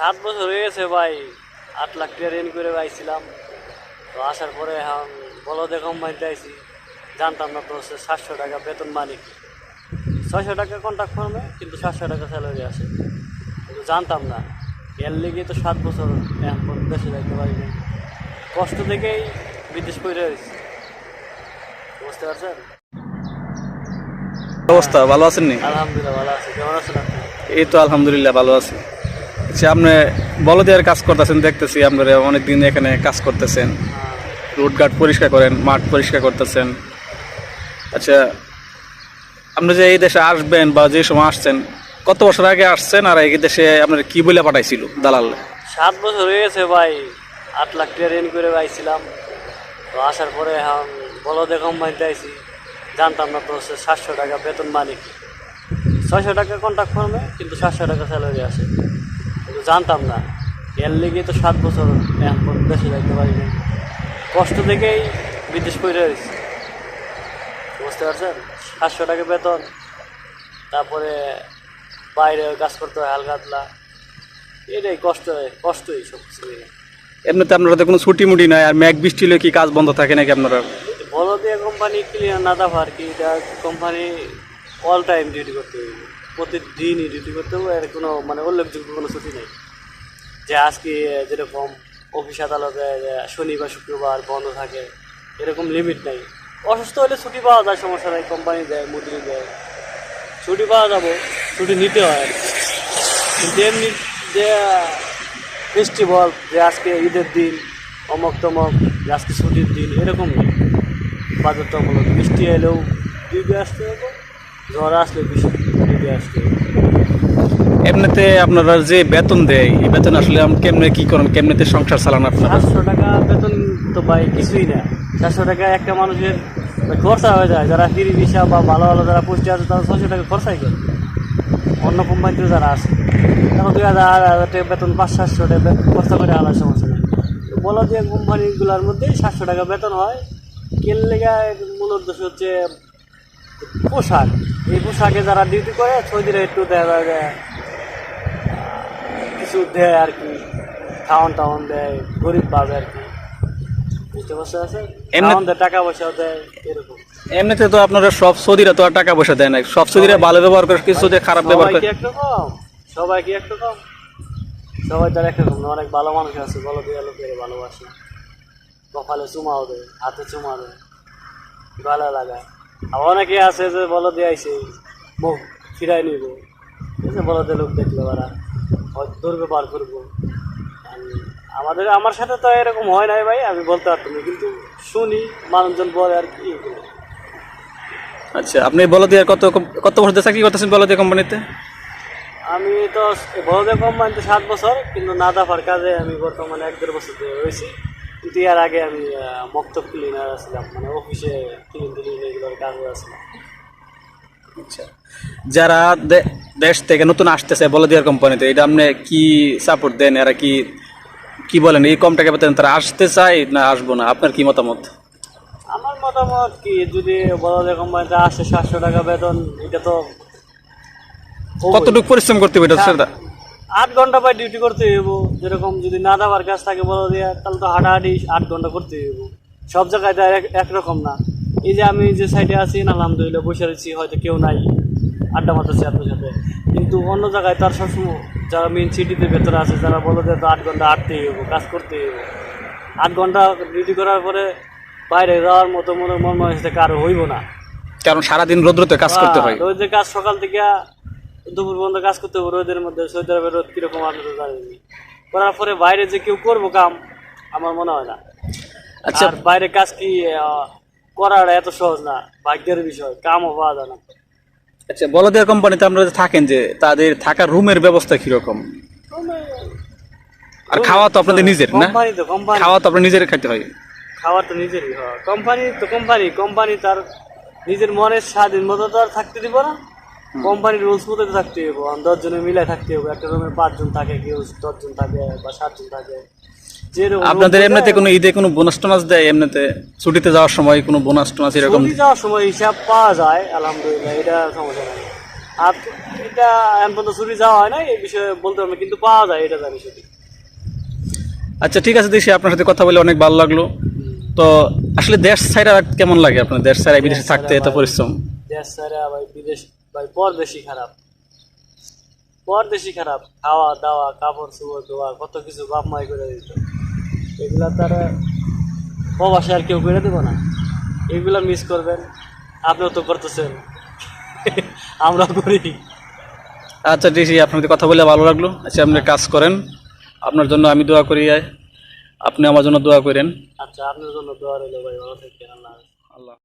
সাত বছর হয়ে গেছে ভাই আট লাখ টাকা ঋণ করে পাইছিলাম। তো আসার পরে এখন বলদে কোম্পানিতে আইছি। জানতাম না তো হচ্ছে সাতশো টাকা বেতন মালিক ছয়শো টাকা কন্ট্যাক্ট করবে কিন্তু সাতশো টাকা স্যালারি আছে। কিন্তু জানতাম না এর লেগে তো সাত বছর এখন দেশে যাইতে পারিনি কষ্ট থেকেই বিদেশ করে হয়েছে বুঝতে পারছেন? অবস্থা ভালো আছেন নি? আলহামদুলিল্লাহ ভালো আছে। কেমন আছেন আপনি? এই তো আলহামদুলিল্লাহ ভালো আছি। আচ্ছা আপনি বলদিয়ার কাজ করতেছেন, দেখতেছি আপনারা অনেকদিন এখানে কাজ করতেছেন। রুটঘাট পরিষ্কার করেন, মাঠ পরিষ্কার করতেছেন। আচ্ছা আপনি যে এই দেশে আসবেন বা যে সময় আসছেন, কত বছর আগে আসছেন আর এই দেশে আপনার কি বলে পাঠাইছিল দালাল? সাত বছর হয়ে গেছে ভাই, আট লাখ টাকা ঋণ করে পাইছিলাম। তো আসার পরে এখন বলদে কোম্পানিতে আইছি। জানতাম না তো সাতশো টাকা বেতন মালিক ছয়শো টাকা কন্ট্যাক্ট করবে কিন্তু সাতশো টাকা স্যালারি কিন্তু জানতাম না। এর লেগে তো সাত বছর এখন দেশে যাইতে পারি না কষ্ট থেকেই বিদেশ করে হয়েছে বুঝতে পারছেন? সাতশো টাকা বেতন তারপরে বাইরে কাজ করতে হয় হালকা হাতলা এটাই কষ্ট কষ্টই সব কিছু এমনিতে আপনারা তো কোনো ছুটি মুটি নাই আর ম্যাগ বৃষ্টি হলে কি কাজ বন্ধ থাকে নাকি আপনারা? বলো দিয়ে কোম্পানি ক্লিয়ার না দাফার কি এটা কোম্পানি অল টাইম ডিউটি করতে হবে। প্রতিদিনই ডিউটি করতে হবে, এর কোনো মানে উল্লেখযোগ্য কোনো ছুটি নেই। যে আজকে যেরকম অফিস আদালতে যে শনিবার, শুক্রবার বন্ধ থাকে, এরকম লিমিট নেই। অসুস্থ হলে ছুটি পাওয়া যায়, সমস্যা নেই কোম্পানি দেয় মুদ্রি দেয়। ছুটি পাওয়া যাব, ছুটি নিতে হয়। কিন্তু এমনি যে ফেস্টিভ্যাল যে আজকে ঈদের দিন, অমক তমক, যে আজকে ছুটির দিন, এরকম নেই। বাধ্যতামূলক বৃষ্টি এলেও ডিউটি আসতে হবে, ঝড় আসলে বৃষ্টি। এমনিতে আপনারা যে বেতন দেয়, এই বেতন আসলে কেমনে কি করেন? কেমনেতে সংসার চালান আপনারা? সাতশো টাকা বেতন তো ভাই কিছুই না। চারশো টাকা একটা মানুষের খরচা হয়ে যায়। যারা ফিরি ভিসা বা ভালো ভালো যারা পোস্টে আছে, তারা ছশো টাকা খরচাই করে। অন্য কোম্পানিতে যারা আছে, তারা দুই হাজার, আড়াই হাজার টাকা বেতন, পাঁচ, সাতশো টাকা খরচা করে আনার সমস্যা। নেই বলা দিয়ে কোম্পানিগুলোর মধ্যে সাতশো টাকা বেতন হয়। কেন লেগা মূল উদ্দেশ্য হচ্ছে পোশাক। এই পোশাকে যারা ডিউটি করে ছয়দিনে একটু দেখা যায় যে কিছু দেয় আর কি। খাওয়ান টাওয়ান দেয় গরিব পাবে আর কি। দেয় এমনিতে তো আপনারা সব সৌদিরা তো আর টাকা পয়সা দেয় না। সব সৌদিরা ভালো ব্যবহার করে কিছু খারাপ ব্যবহার করে। সবাই কি একরকম সবাই তার একরকম না অনেক ভালো মানুষ আছে বলো দিয়ে লোকের ভালোবাসে। কপালে চুমাও দেয় হাতে চুমা দেয়। গলা লাগায় অনেকে আছে যে বলো দিয়ে আইসে মুখ ফিরাই নিব। এই যে বলো দিয়ে লোক দেখলে ওরা হয়তো ধরবে বার করব। আমাদের আমার সাথে তো এরকম হয় নাই ভাই আমি বলতে পারতাম না কিন্তু শুনি মানুষজন বলে আর কি। আচ্ছা আপনি বলদিয়ার কত কত বছর ধরে চাকরি করতেছেন বলদিয়া কোম্পানিতে? আমি তো বড়দের কোম্পানিতে সাত বছর কিন্তু না দাফার কাজে আমি বর্তমানে এক দেড় বছর ধরে রয়েছি। কিন্তু এর আগে আমি মক্তব ক্লিনার ছিলাম মানে অফিসে ক্লিন ক্লিন এগুলোর কাজে আসলাম আচ্ছা। যারা দেশ থেকে নতুন আসতেছে বলদিয়ার কোম্পানিতে এটা আপনি কি সাপোর্ট দেন? এরা কি কি বলেন? এই কম টাকা পেতেন তারা আসতে চায় না আসব না? আপনার কি মতামত? আমার মতামত কি যদি বড়দের কোম্পানিতে আসে সাতশো টাকা বেতন এটা তো কতটুকু পরিশ্রম করতে হবে এটা সেটা? আট ঘণ্টা পাই ডিউটি করতে হইব। যেরকম যদি না দাবার কাজ থাকে বড় দিয়া তাহলে তো হাঁটাহাঁটি আট ঘণ্টা করতে হইব। সব জায়গায় তো একরকম না। এই যে আমি যে সাইডে আছি না আলহামদুলিল্লাহ বসে রয়েছি হয়তো কেউ নাই। আড্ডা মারতেছি আপনার সাথে। কিন্তু অন্য জায়গায় তার সবসময় যারা মেন সিটিতে ভেতরে আছে যারা বলো যে তো আট ঘণ্টা হাঁটতেই হইব কাজ করতেই হইব। আট ঘণ্টা ডিউটি করার পরে বাইরে যাওয়ার মতো মনে মন মনে কারও হইব না। কারণ সারাদিন রোদ্রতে কাজ করতে হয় হ্যাঁ, রোদের কাজ সকাল থেকে দুপুর পর্যন্ত কাজ করতে হবে রোদের মধ্যে সৌদি আরবের রোদ কীরকম আপনি তো করার পরে বাইরে যে কেউ করব কাম আমার মনে হয় না। আচ্ছা। বাইরে কাজ কি করাটা এত সহজ না ভাগ্যের বিষয় কামও পাওয়া যায় না। আচ্ছা বলদিয়ার কোম্পানিতে আপনারা যে থাকেন যে তাদের থাকার রুমের ব্যবস্থা কীরকম? আর খাওয়া তো আপনাদের নিজের না? কোম্পানি তো কোম্পানি খাওয়া তো আপনার নিজের খাইতে হয়। খাওয়া তো নিজেরই হয়। কোম্পানি তো কোম্পানি কোম্পানি তার নিজের মনের স্বাধীন মতো তো আর থাকতে দিব না। কোম্পানির রুলস মতো থাকতে হবে। দশ জনে মিলে থাকতে হবে। একটা রুমে পাঁচজন থাকে কেউ দশজন থাকে বা সাতজন থাকে। আপনাদের এমনিতে কোনো ঈদে কোনো বোনাস টোনাস দেয়? এমনিতে ছুটিতে যাওয়ার সময় কোনো বোনাস টোনাস এরকম? ছুটি যাওয়ার সময় হিসাব পাওয়া যায় আলহামদুলিল্লাহ এটা সমস্যা নাই। আর এটা এখন পর্যন্ত চুরি যাওয়া হয় না এই বিষয়ে বলতে পারব কিন্তু পাওয়া যায় এটা জানি সত্যি আচ্ছা ঠিক আছে দেখি আপনার সাথে কথা বলে অনেক ভালো লাগল। তো আসলে দেশ ছাইরা কেমন লাগে আপনার? দেশ ছাড়া বিদেশে থাকতে এত পরিশ্রম? দেশ ছাড়া ভাই বিদেশ ভাই পরদেশি খারাপ। পরদেশি খারাপ। খাওয়া দাওয়া কাপড় চোপড় ধোয়া কত কিছু বাপ মাই করে দিত। এগুলা তারা প্রবাসে আর কেউ করে দেবো না। এগুলা মিস করবেন। আপনিও তো করতেছেন। আমরা করি। আচ্ছা ঠিক আছে আপনার সাথে কথা বলে ভালো লাগল। আচ্ছা আপনি কাজ করেন। আপনার জন্য আমি দোয়া করি আপনি আমার জন্য দোয়া করেন। আচ্ছা আপনার জন্য দোয়া রইল ভাই। ভালো থাকেন আল্লাহ আল্লাহ